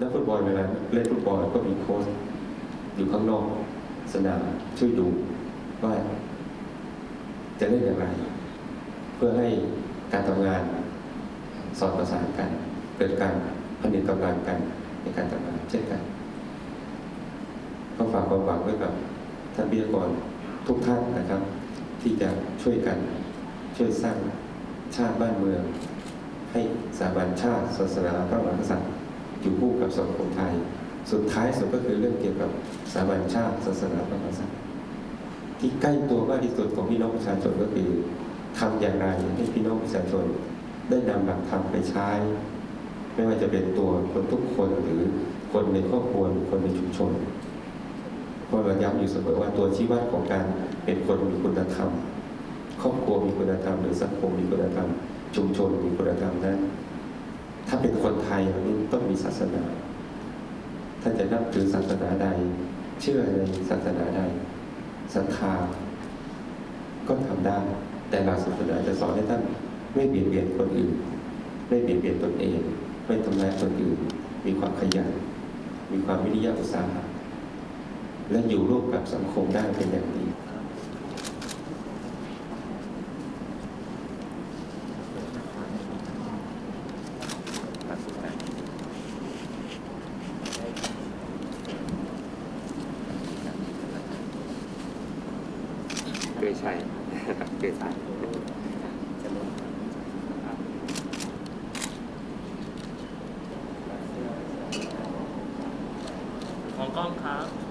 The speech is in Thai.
นักฟุตบอลเวลาเล่นฟุตบอลก็มีโค้ชอยู่ข้างนอกสนามช่วยดูว่าจะเล่นอย่างไร เพื่อให้การทำงานสอดประสานกัน เกิดการผลิตกำลังกันในการทำงานเช่นกัน ก็ฝากความหวังไว้กับท่านพิธีกรทุกท่านนะครับ ที่จะช่วยกันช่วยสร้างชาติบ้านเมือง ให้สถาบันชาติศาสนาพระมหากษัตริย์ สังคมไทย สุดท้ายสุดก็คือเรื่องเกี่ยวกับสถาบันชาติศาสนาพระมหากษัตริย์ที่ใกล้ตัวมากที่สุดของพี่น้องประชาชนก็คือทำอย่างไรให้พี่น้องประชาชนได้นำหลักธรรมไปใช้ ไม่ว่าจะเป็นตัวคนทุกคนหรือคนในครอบครัวคนในชุมชนเพราะเราย้ำอยู่เสมอว่าตัวชี้วัดของการเป็นคนมีคุณธรรม ครอบครัวมีคุณธรรม หรือสังคมมีคุณธรรม ชุมชนมีคุณธรรมนั้น ถ้าเป็นคนไทยวันนี้ต้องมีศาสนา ท่านจะนับถือศาสนาใด เชื่อในศาสนาใดศรัทธาก็ทำได้ แต่หลักศาสนาจะสอนให้ท่านไม่เบียดเบียนคนอื่น ไม่เบียดเบียนตนเอง ไม่ทำร้ายคนอื่น มีความขยัน มีความวิริยะอุตสาหะและอยู่ร่วมกับสังคมได้เป็นอย่างดี เกยชัยครัเกยชัยของกล้องครับ